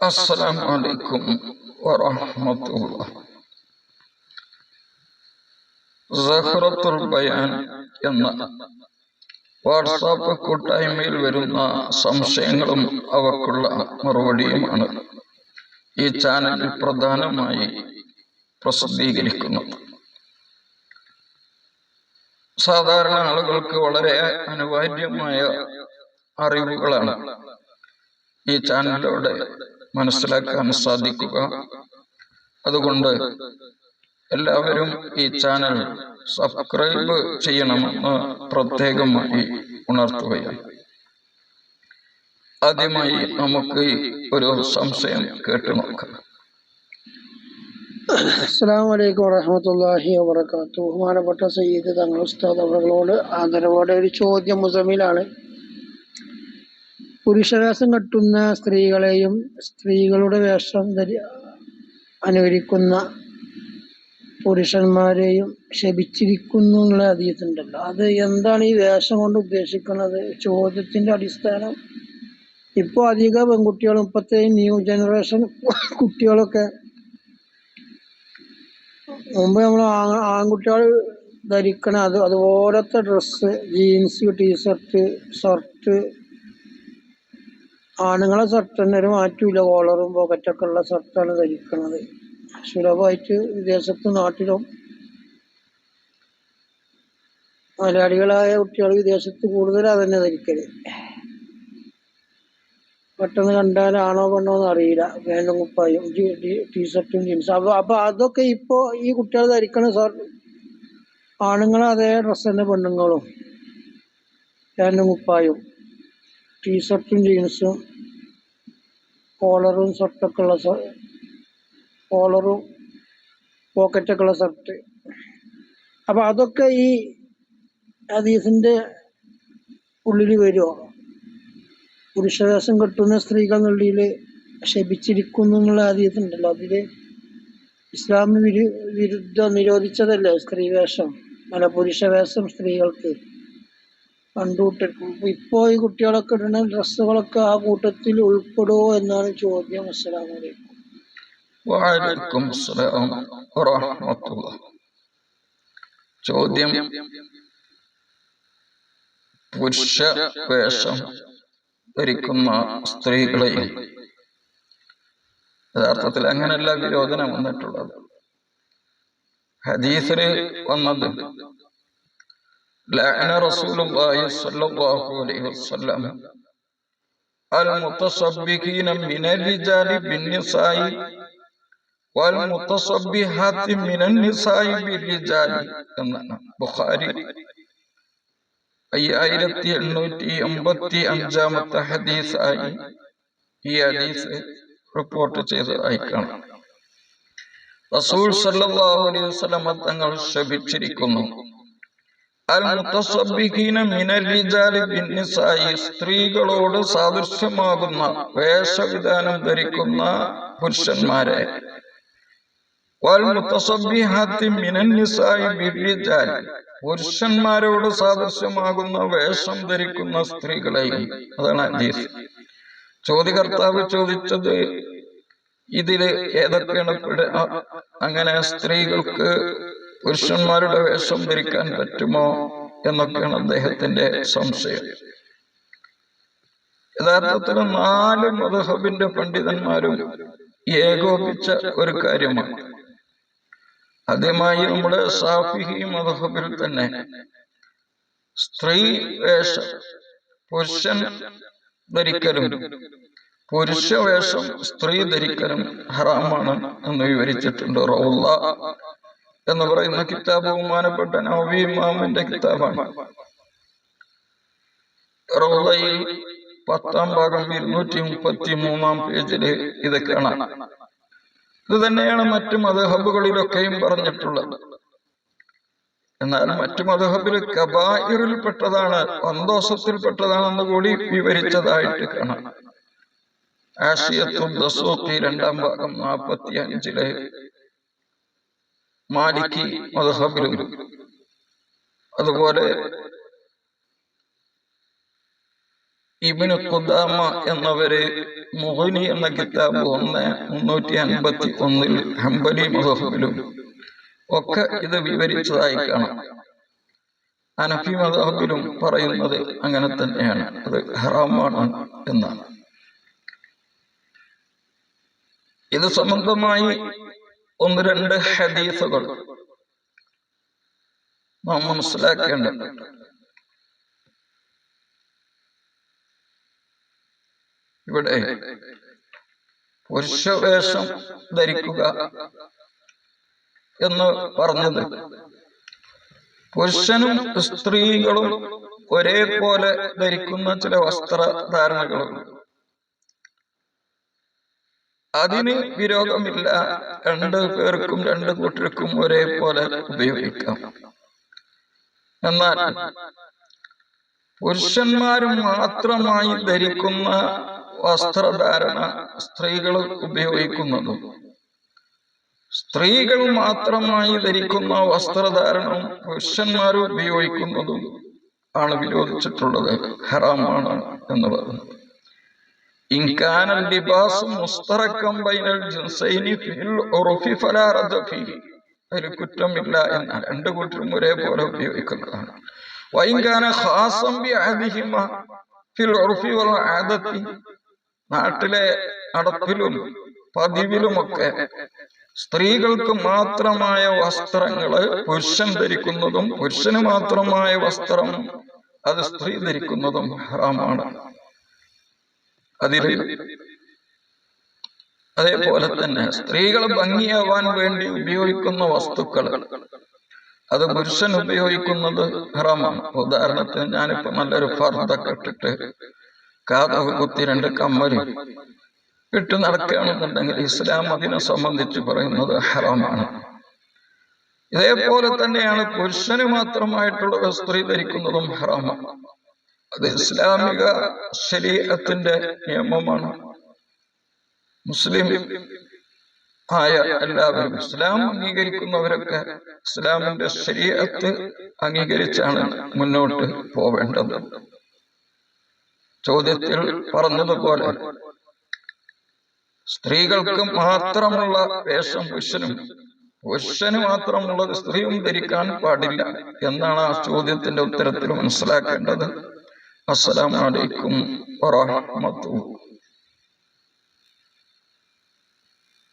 السلام عليكم ورحمة الله സഹറത്തുൽ ബയാൻ എന്ന വാട്സാപ്പ് കൂട്ടായ്മയിൽ വരുന്ന സംശയങ്ങളും അവക്കുള്ള മറുപടിയുമാണ് ഈ ചാനലിൽ പ്രധാനമായി പ്രസിദ്ധീകരിക്കുന്നത് സാധാരണ ആളുകൾക്ക് വളരെ അനിവാര്യമായ അറിവുകളാണ് ഈ ചാനലിലൂടെ മനസ്സിലാക്കാൻ സാധിക്കുക. അതുകൊണ്ട് എല്ലാവരും ഈ ചാനൽ സബ്സ്ക്രൈബ് ചെയ്യണമെന്ന് പ്രത്യേകമായി ഉണർത്തുകയാണ്. ആദ്യമായി നമുക്ക് ഒരു സംശയം കേട്ടു നോക്കാം. അസ്സാം വലൈക്കും വറഹമത്തല്ലാഹി വാബർക്കാത്തു ബഹുമാനപ്പെട്ട സയ്യിദ് തങ്ങൾ ഉസ്താദ് അവളോട് ആദരവോടെ ഒരു ചോദ്യം മുസമിലാണ്. പുരുഷവേഷം കെട്ടുന്ന സ്ത്രീകളെയും സ്ത്രീകളുടെ വേഷം ധരി അനുകരിക്കുന്ന പുരുഷന്മാരെയും ശപിച്ചിരിക്കുന്നു എന്നുള്ള അതീതുണ്ടല്ലോ അത് എന്താണ് ഈ വേഷം കൊണ്ട് ഉദ്ദേശിക്കുന്നത്? ചോദ്യത്തിന്റെ അടിസ്ഥാനം ഇപ്പോൾ അധിക പെൺകുട്ടികളും ഇപ്പോഴത്തെ ന്യൂ ജനറേഷൻ കുട്ടികളൊക്കെ മുമ്പ് നമ്മൾ ആൺകുട്ടികൾ ധരിക്കണ അത് അതുപോലത്തെ ഡ്രസ്സ് ജീൻസ് ടീഷർട്ട് ഷർട്ട് ആണുങ്ങളെ ഷർട്ട് തന്നെ ഒരു മാറ്റമില്ല കോളറും പോക്കറ്റൊക്കെ ഉള്ള ഷർട്ടാണ് ധരിക്കുന്നത്. സുലഭമായിട്ട് വിദേശത്തും നാട്ടിലും മലയാളികളായ കുട്ടികൾ വിദേശത്ത് കൂടുതൽ അതന്നെ ധരിക്കൽ. പെട്ടെന്ന് കണ്ടാൽ ആണോ പെണ്ണോ എന്ന് അറിയില്ല. പാന്റും കുപ്പായും ടീഷർട്ടും ജീൻസും. അപ്പൊ അപ്പൊ അതൊക്കെ ഇപ്പോ ഈ കുട്ടികൾ ധരിക്കണ സാർ ആണുങ്ങളും അതേ ഡ്രസ്സ് തന്നെ പെണ്ണുങ്ങളും. പാന്റും കുപ്പായും. ടീഷർട്ടും ജീൻസും കോളറും ഷർട്ടൊക്കെ ഉള്ള കോളറും പോക്കറ്റൊക്കെ ഉള്ള ഷർട്ട്. അപ്പൊ അതൊക്കെ ഈ ഹദീസിന്റെ ഉള്ളിൽ വരുമോ പുരുഷവേഷം കെട്ടുന്ന സ്ത്രീകൾ എന്നുള്ളിൽ ശപിച്ചിരിക്കുന്നു എന്നുള്ള ഹദീസുണ്ടല്ലോ അതിൽ ഇസ്ലാം വിരു വിരുദ്ധ നിരോധിച്ചതല്ലേ സ്ത്രീവേഷം? അല്ല പുരുഷവേഷം സ്ത്രീകൾക്ക്. കണ്ടുകൂട്ടിരിക്കും ഇപ്പോ ഈ കുട്ടികളൊക്കെ ഇടുന്ന ഡ്രസ്സുകളൊക്കെ ആ കൂട്ടത്തിൽ ഉൾപ്പെടുമോ എന്നാണ് ചോദ്യം അസ്സലാം വറഹ്മത്തുള്ളാഹി ചോദ്യം പുരുഷ വേഷം ധരിക്കുന്ന സ്ത്രീകളെയും യഥാർത്ഥത്തിൽ അങ്ങനെയല്ല വിരോധനം വന്നിട്ടുള്ളത്. ഹദീസിൽ വന്നത് ലഅന റസൂലുള്ളാഹി സ്വല്ലല്ലാഹു അലൈഹി വസല്ലം المتصبغين من الرجال بالنساء والمتصبحات من النساء بالرجال എന്നാണ് ബുഖാരി അയ്യായിരത്തി എണ്ണൂറ്റി എൺപത്തി അഞ്ചാമത്തെ ഹദീസായി ഈ ഹദീസ് റിപ്പോർട്ട് ചെയ്തതായി കാണാം റസൂൽ സല്ലല്ലാഹു അലൈഹി വസല്ലം തങ്ങൾ ശപിച്ചിരിക്കുന്നു അൽ മുത്തസബ്ബിഹീന മിനൽ റിജാലി ബിന്നിസായി. സ്ത്രീകളോട് സാദൃശ്യമാകുന്ന വേഷവിധാനം ധരിക്കുന്ന പുരുഷന്മാരെ. വൽ മിനന്നിസായി ബിർരിജാലി. പുരുഷന്മാരോട് സാദൃശ്യമാകുന്ന വേഷം ധരിക്കുന്ന സ്ത്രീകളെയും. അതാണ് ഹദീസ്. ചോദ്യകർത്താവ് ചോദിച്ചത് ഇതിൽ ഏതൊക്കെയാണ് അങ്ങനെ സ്ത്രീകൾക്ക് പുരുഷന്മാരുടെ വേഷം ധരിക്കാൻ പറ്റുമോ എന്നൊക്കെയാണ് അദ്ദേഹത്തിന്റെ സംശയം. യഥാർത്ഥത്തിൽ നാല് മധുഹബിന്റെ പണ്ഡിതന്മാരും ഏകോപിച്ച ഒരു കാര്യമാണ്. ആദ്യമായി നമ്മുടെ സാഫിഹി മധുഹബിൽ തന്നെ സ്ത്രീ വേഷം പുരുഷൻ ധരിക്കലും പുരുഷ വേഷം സ്ത്രീ ധരിക്കലും ഹറാമാണ് എന്ന് വിവരിച്ചിട്ടുണ്ട് റൗള്ള. എന്ന് പറയുന്ന കിതാബ് ബഹുമാനപ്പെട്ട നവി ഇമാമിന്റെ കിതാബാണ്. റൗളയിൽ പത്താം ഭാഗം ഇരുന്നൂറ്റി മുപ്പത്തി മൂന്നാം പേജിൽ ഇത് കാണാം. ഇത് തന്നെയാണ് മറ്റു മതഹബുകളിലൊക്കെയും പറഞ്ഞിട്ടുള്ളത്. എന്നാൽ മറ്റു മതഹബിൽ കബായിറിൽപ്പെട്ടതാണ് സന്തോഷത്തിൽപ്പെട്ടതാണെന്ന് കൂടി വിവരിച്ചതായിട്ട് കാണാം. ആശയത്തും ദസൂക്കി രണ്ടാം ഭാഗം നാൽപ്പത്തി അഞ്ചിലെ മാലിക്കി മധഹബിലും അതുപോലെ ഇബിന് കുദാമ എന്നവര് മുഹനി എന്ന കിതാബ് ഒന്ന് മുന്നൂറ്റി അൻപത്തി ഒന്നിൽ ഹംബലി മദഹബിലും. ഒക്കെ ഇത് വിവരിച്ചതായി കാണാം. അനഫി മദഹബിലും പറയുന്നത് അങ്ങനെ തന്നെയാണ്. അത് ഹറാമാണ് എന്നാണ്. ഇത് സംബന്ധമായി ഒന്ന് രണ്ട് ഹദീസുകൾ നാം മനസ്സിലാക്കേണ്ടത്. ഇവിടെ പുരുഷവേഷം ധരിക്കുക എന്ന് പറഞ്ഞത്. പുരുഷനും സ്ത്രീകളും ഒരേപോലെ ധരിക്കുന്ന ചില വസ്ത്രധാരണകളുണ്ട് അതിന് വിരോധമില്ല. രണ്ട് പേർക്കും രണ്ട് കൂട്ടർക്കും ഒരേപോലെ ഉപയോഗിക്കാം. എന്നാൽ പുരുഷന്മാർ മാത്രമായി ധരിക്കുന്ന വസ്ത്രധാരണ സ്ത്രീകൾ ഉപയോഗിക്കുന്നതും. സ്ത്രീകൾ മാത്രമായി ധരിക്കുന്ന വസ്ത്രധാരണം പുരുഷന്മാർ ഉപയോഗിക്കുന്നതും ആണ് വിരോധിച്ചിട്ടുള്ളത്. ഹറാമാണ് എന്ന് രണ്ട് കൂട്ടരും ഒരേപോലെ ഉപയോഗിക്കുന്നതാണ്. ഫിൽ ഉർഫി വൽ നാട്ടിലെ നടപ്പിലും പതിവിലുമൊക്കെ സ്ത്രീകൾക്ക് മാത്രമായ വസ്ത്രങ്ങൾ പുരുഷൻ ധരിക്കുന്നതും പുരുഷന് മാത്രമായ വസ്ത്രം അത് സ്ത്രീ ധരിക്കുന്നതും ഹറാമാണ്. അതിൽ അതേപോലെ തന്നെ സ്ത്രീകൾ ഭംഗിയാവാൻ വേണ്ടി ഉപയോഗിക്കുന്ന വസ്തുക്കൾ. അത് പുരുഷൻ ഉപയോഗിക്കുന്നത് ഹറാമാണ്. ഉദാഹരണത്തിന് ഞാനിപ്പോ നല്ലൊരു ഫർദൊക്കെ ഇട്ടിട്ട് കാതൊക്കെ കുത്തി രണ്ട് കമ്മലും ഇട്ട് നടക്കുകയാണെന്നുണ്ടെങ്കിൽ ഇസ്ലാം അതിനെ സംബന്ധിച്ച് പറയുന്നത് ഹറാമാണ്. ഇതേപോലെ തന്നെയാണ് പുരുഷന് മാത്രമായിട്ടുള്ളത് സ്ത്രീ ധരിക്കുന്നതും ഹറാമാണ്. അത് ഇസ്ലാമിക ശരീരത്തിന്റെ നിയമമാണ്. മുസ്ലിം ആയ എല്ലാവരും ഇസ്ലാം അംഗീകരിക്കുന്നവരൊക്കെ ഇസ്ലാമിന്റെ ശരീരത്ത് അംഗീകരിച്ചാണ് മുന്നോട്ട് പോവേണ്ടത്. ചോദ്യത്തിൽ പറഞ്ഞതുപോലെ സ്ത്രീകൾക്ക് മാത്രമുള്ള വേഷം പുരുഷനും പുരുഷന് മാത്രമുള്ളത് സ്ത്രീയും ധരിക്കാൻ പാടില്ല എന്നാണ് ആ ചോദ്യത്തിന്റെ ഉത്തരത്തിൽ മനസ്സിലാക്കേണ്ടത്. അസ്സലാമലൈക്കും വറഹമത്തുള്ള